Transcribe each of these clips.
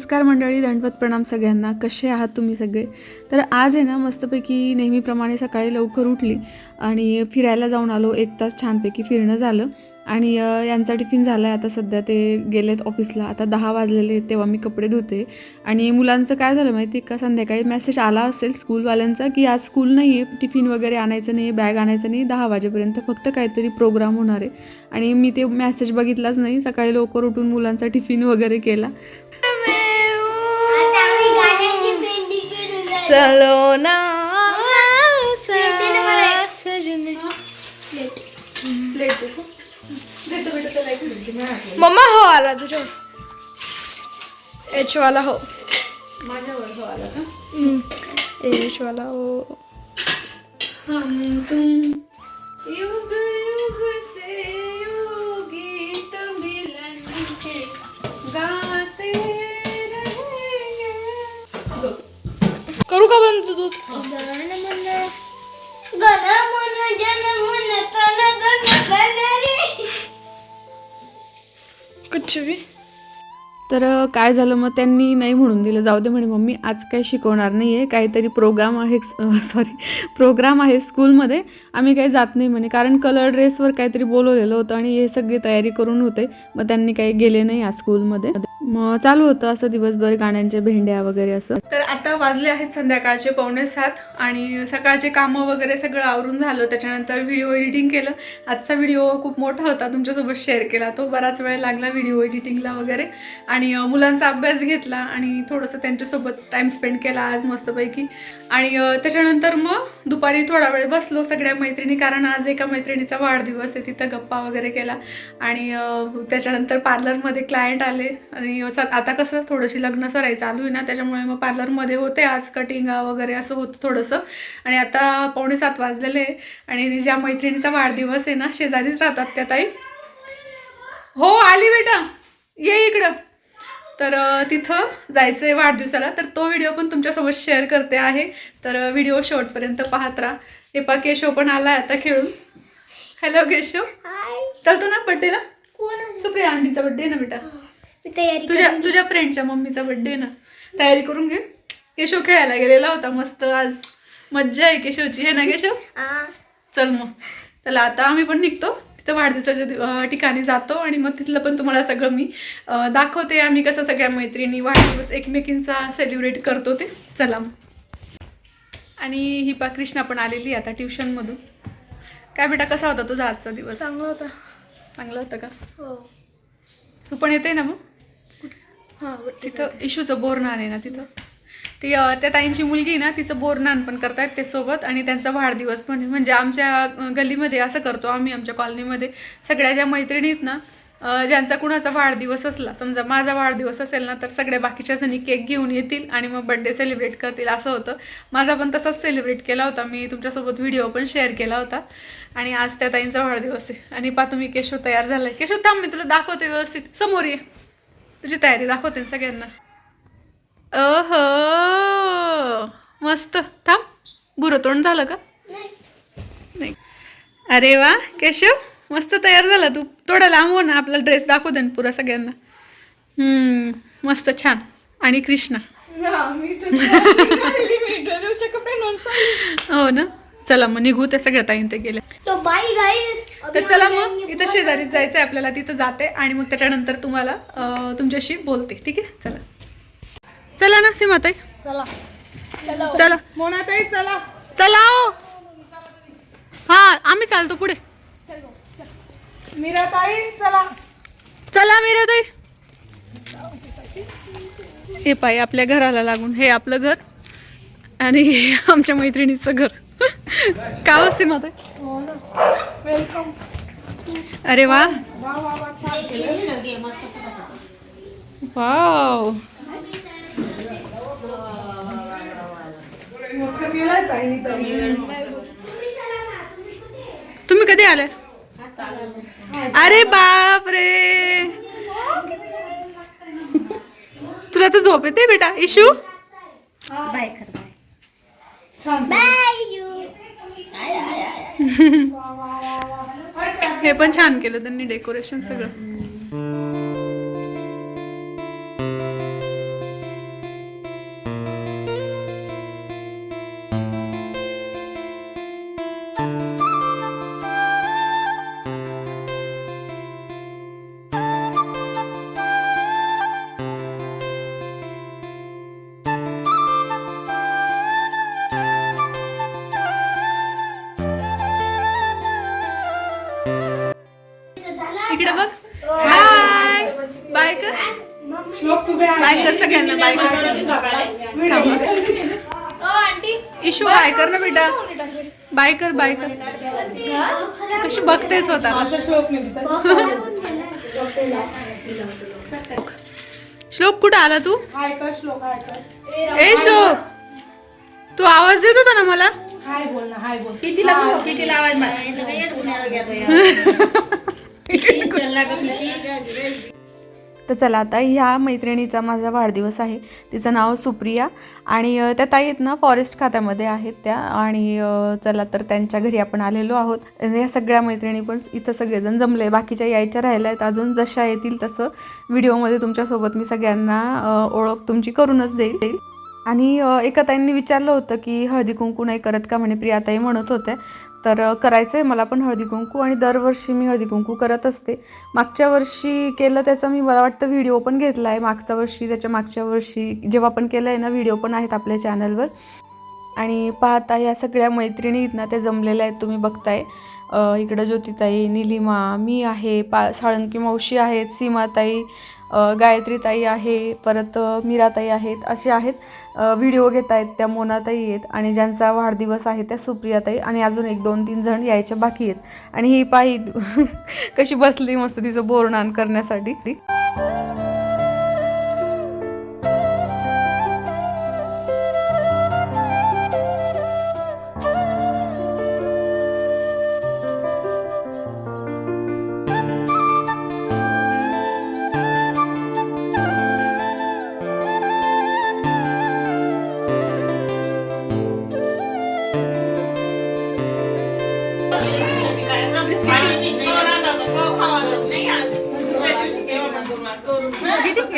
नमस्कार मंडळी दंडवत प्रणाम सगळ्यांना. कसे आहात तुम्ही सगळे? तर आज आहे ना मस्तपैकी नेहमीप्रमाणे सकाळी लवकर उठली आणि फिरायला जाऊन आलो. एक तास छानपैकी फिरणं झालं आणि यांचा टिफिन झाला आहे आता सध्या ते गेलेत ऑफिसला. आता दहा वाजलेले आहेत, तेव्हा मी कपडे धुते. आणि मुलांचं काय झालं माहिती आहे का? संध्याकाळी मेसेज आला असेल स्कूलवाल्यांचा की आज स्कूल नाही आहे टिफिन वगैरे आणायचं नाही बॅग आणायचं नाही दहा वाजेपर्यंत फक्त काहीतरी प्रोग्राम होणार आहे. आणि मी ते मेसेज बघितलाच नाही. सकाळी लवकर उठून मुलांचा टिफिन वगैरे केला. खेळून राहिलो. सलोना भेटते ना मला एक. सजने मम्मा हो आला तुझ्या एच वाला हो माझ्यावर हो आला का एच वाला हो हम तुम करू दूध गण तर काय झालं मग? त्यांनी नाही म्हणून दिलं. जाऊ दे म्हणे मम्मी आज काही शिकवणार नाही आहे काहीतरी प्रोग्राम आहे सॉरी प्रोग्राम आहे स्कूलमध्ये आम्ही काही जात नाही म्हणे. कारण कलर ड्रेसवर काहीतरी बोलवलेलं होतं आणि हे सगळी तयारी करून होते. मग त्यांनी काही गेले नाही आज स्कूलमध्ये मग चालू होतं असं दिवसभर गाण्यांच्या भेंड्या वगैरे असं. तर आता वाजले आहेत संध्याकाळचे पावणे सात आणि सकाळचे कामं वगैरे सगळं आवरून झालं. त्याच्यानंतर व्हिडिओ एडिटिंग केलं. आजचा व्हिडिओ खूप मोठा होता. तुमच्यासोबत शेअर केला तो. बराच वेळ लागला व्हिडिओ एडिटिंगला वगैरे. आणि मुलांचा अभ्यास घेतला आणि थोडंसं त्यांच्यासोबत टाईम स्पेंड केला आज मस्तपैकी. आणि त्याच्यानंतर मग दुपारी थोडा वेळ बसलो सगळ्या मैत्रिणी. कारण आज एका मैत्रिणीचा वाढदिवस आहे. तिथं गप्पा वगैरे केला. आणि त्याच्यानंतर पार्लरमध्ये क्लायंट आले. आणि स- आता कसं थोडीशी लग्न सराई चालू आहे ना त्याच्यामुळे मग पार्लरमध्ये होते आज कटिंग वगैरे असं होतं थोडंसं. आणि आता पावणे सात वाजलेले आहे. आणि ज्या मैत्रिणीचा वाढदिवस आहे ना शेजारीच राहतात त्या ताई. हो आली बेटा. ये इकडं. तर तिथं जायचं आहे वाढदिवसाला. तर तो व्हिडिओ पण तुमच्यासोबत शेअर करते आहे. तर व्हिडिओ शेवटपर्यंत पाहत राहा. हे पा केशव पण आला आता खेळून. हॅलो केशव. चालतो ना बड्डेला? सुप्रिया आंटीचा बड्डे ना बेटा. मी तयारी तुझ्या तुझ्या फ्रेंडच्या मम्मीचा बड्डे ना. तयारी करून घे. केशव खेळायला गेलेला होता मस्त आज. मज्जा आहे केशवची. हे ना केशव. चल मग. चला आता आम्ही पण निघतो. तिथं वाढदिवसाच्या अं, ठिकाणी जातो आणि मग तिथलं पण तुम्हाला सगळं मी अं, दाखवते आम्ही कसं सगळ्या मैत्रिणी वाढदिवस एकमेकींचा सेलिब्रेट करतो ते. चला मग. आणि ही पा कृष्णा पण आलेली आहे आता ट्युशनमधून. काय बेटा कसा होता तुझा आजचा दिवस? चांगला होता. चांगला होता का? हो. तू पण येते ना मग? तिथं इशूचं बोरनान आहे ना तिथं. ती त्या ताईंची मुलगी आहे ना तिचं बोरनान पण करतायत ते सोबत आणि त्यांचा वाढदिवस पण आहे. म्हणजे आमच्या गल्लीमध्ये असं करतो आम्ही आमच्या कॉलनीमध्ये. सगळ्या ज्या मैत्रिणी आहेत ना ज्यांचा कुणाचा वाढदिवस असला समजा माझा वाढदिवस असेल ना तर सगळ्या बाकीच्या जणी केक घेऊन येतील आणि मग बड्डे सेलिब्रेट करतील असं होतं. माझा पण तसाच सेलिब्रेट केला होता. मी तुमच्यासोबत व्हिडिओ पण शेअर केला होता. आणि आज त्या ताईंचा वाढदिवस आहे. आणि पा तुम्ही केशव तयार झालाय. केशव थांब मी तुला दाखवते व्यवस्थित. समोर ये. तुझी तयारी दाखवते सगळ्यांना. अह मस्त. थांब बुरतोंड झालं का? नाही. अरे वा केशव मस्त तयार झाला. तू थोडा लांब हो ना आपला ड्रेस दाखवू दे पुरा सगळ्यांना. हम्म, मस्त छान. आणि कृष्णा. हो ना? चला मग निघू त्या सगळ्या ताईन ते गेल्या. तो बाई गाईस तर चला मग इथं शेजारीच जायचं. आहे आपल्याला तिथं जाते आणि मग त्याच्यानंतर तुम्हाला तुमच्याशी बोलते ठीक आहे? चला. चला ना सीमाताई. चला. चला. चला. मोनाताई चला. चला हो. हा आम्ही चालतो पुढे. मीराताई चला. चला मीराताई. हे पाय आपल्या घराला लागून हे आपलं घर आणि हे आमच्या मैत्रिणीचं घर. का हो सीमाताई? हो वेलकम अरे वा. वाव तुम्ही कधी आले? अरे बाप रे तुला तर झोप येते बेटा? इशू? छान बाय यू हे पण छान केलं त्यांनी डेकोरेशन सगळं. इशू बाय कर. ना बेटा. बाय कर बाय कर. कशी बघते आमचा श्लोक कुठं आला तू? हाय कर श्लोक हाय कर. ए श्लोक. तू आवाज देत होता ना मला? हाय बोल ना हाय बोल. कितीला कितीला आवाज तर चला आता ह्या मैत्रिणीचा माझा वाढदिवस आहे. तिचं नाव सुप्रिया आणि त्या ताई आहेत ना फॉरेस्ट खात्यामध्ये आहेत त्या आणि चला तर त्यांच्या घरी आपण आलेलो आहोत. या सगळ्या मैत्रिणी पण इथं सगळेजण जमले. बाकीच्या यायच्या राहिल्या आहेत. अजून जशा येतील तसं व्हिडिओमध्ये तुमच्यासोबत मी सगळ्यांना ओळख तुमची करूनच देईल. देईल आणि एका ताईंनी विचारलं होतं की हळदी कुंकू नाही करत का म्हणे? प्रियाताई म्हणत होत्या. तर करायचं आहे मला पण हळदी कुंकू आणि दरवर्षी मी हळदी कुंकू करत असते. मागच्या वर्षी केलं त्याचा मी मला वाटतं व्हिडिओ पण घेतला आहे मागच्या वर्षी त्याच्या मागच्या वर्षी जेव्हा पण केलं आहे ना व्हिडिओ पण आहेत आपल्या चॅनलवर. आणि पाहता या सगळ्या मैत्रिणी आहेत ना त्या जमलेल्या आहेत. तुम्ही बघताय. इकडं ज्योतिताई निलिमा मी आहे पा साळंकी मावशी आहेत सीमाताई गायत्रीताई आहे परत मीराताई आहेत असे आहेत. व्हिडिओ घेत आहेत त्या मोनाताई आहेत आणि ज्यांचा वाढदिवस आहे त्या सुप्रियाताई आणि अजून एक दोन तीन जण यायच्या बाकी आहेत. आणि ही पायी कशी बसली मस्त तिचं बोरणान करण्यासाठी.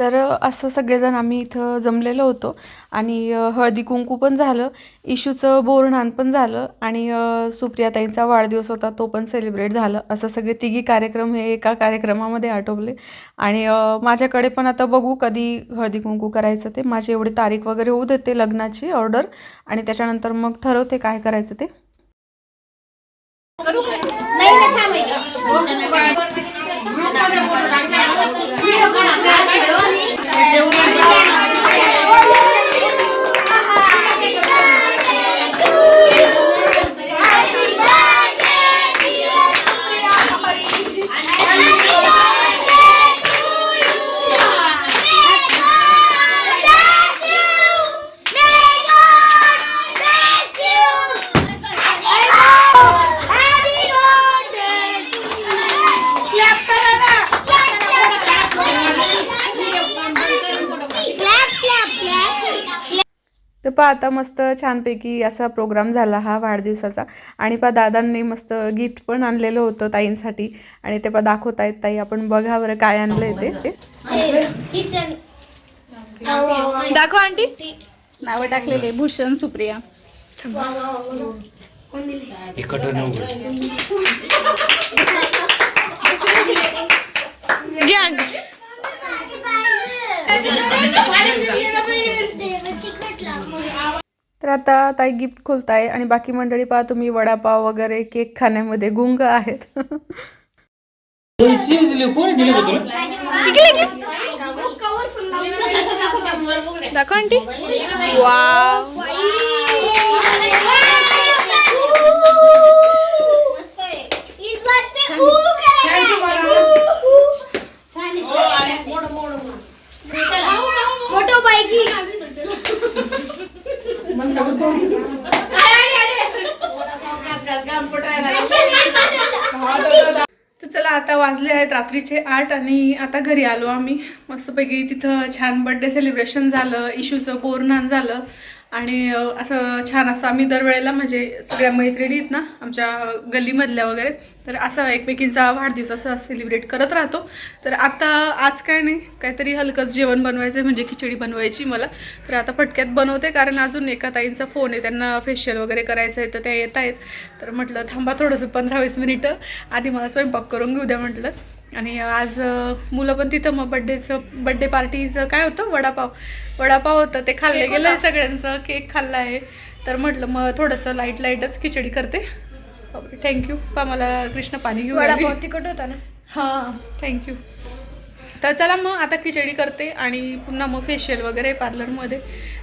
तर असं सगळेजण आम्ही इथं जमलेलो होतो. आणि हळदी कुंकू पण झालं इशूचं बोरणान पण झालं आणि सुप्रियाताईंचा वाढदिवस होता तो पण सेलिब्रेट झालं. असं सगळे तिघी कार्यक्रम हे एका कार्यक्रमामध्ये आटोपले. आणि माझ्याकडे पण आता बघू कधी हळदी कुंकू करायचं ते. माझी एवढी तारीख वगैरे होऊ देते लग्नाची ऑर्डर. आणि त्याच्यानंतर मग ठरवते काय करायचं ते. पहा आता मस्त छानपैकी असा प्रोग्राम झाला हा वाढदिवसाचा. आणि पहा दादांनी मस्त गिफ्ट पण आणलेलं होतं ताईंसाठी. आणि ते पहा दाखवतायत. ताई आपण बघा बरं काय आणलंय ते. दाखव आंटी. नावं टाकलेले भूषण सुप्रिया. घ्या आंटी. तर आता ताई गिफ्ट खोलताय आणि बाकी मंडळी पहा तुम्ही वडापाव वगैरे केक खाण्यामध्ये गुंग आहेत. कवर दाखव आंटी. वा मोठो बाईकी आता वाजले आहेत रात्रीचे आठ आणि आता घरी आलो आम्ही. मस्तपैकी तिथं छान बड्डे सेलिब्रेशन झालं इशूचं बोरनान झालं. आणि असं छान असं आम्ही दरवेळेला म्हणजे सगळ्या मैत्रिणी आहेत ना आमच्या गल्लीमधल्या वगैरे तर असं एकमेकींचा वाढदिवस असं सेलिब्रेट करत राहतो. तर आता आज काय नाही काहीतरी हलकंच जेवण बनवायचं आहे म्हणजे खिचडी बनवायची मला. तर आता पटक्यात बनवते कारण अजून एका ताईंचा फोन आहे त्यांना फेशियल वगैरे करायचं आहे तर त्या येत आहेत. तर म्हटलं थांबा थोडंसं पंधरा वीस मिनिटं आधी मला स्वयंपाक करून घेऊ द्या म्हटलं. आणि आज मुलं पण तिथं मग बड्डेचं बड्डे पार्टीचं काय होतं? वडापाव. वडापाव होतं ते खाल्ले गेलं आहे सगळ्यांचं केक खाल्ला आहे. तर म्हटलं मग थोडंसं लाइट लाईटच खिचडी करते. थँक्यू पा मला कृष्ण पाणी घेऊन. वडापाव तिखट होता ना? हां थँक्यू तर चला मग आता खिचडी करते आणि पुन्हा मग फेशियल वगैरे पार्लरमध्ये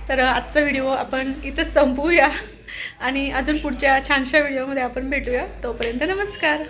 तर आजचा व्हिडिओ आपण इथंच संपवूया. आणि अजून पुढच्या छानशा व्हिडिओमध्ये आपण भेटूया. तोपर्यंत नमस्कार.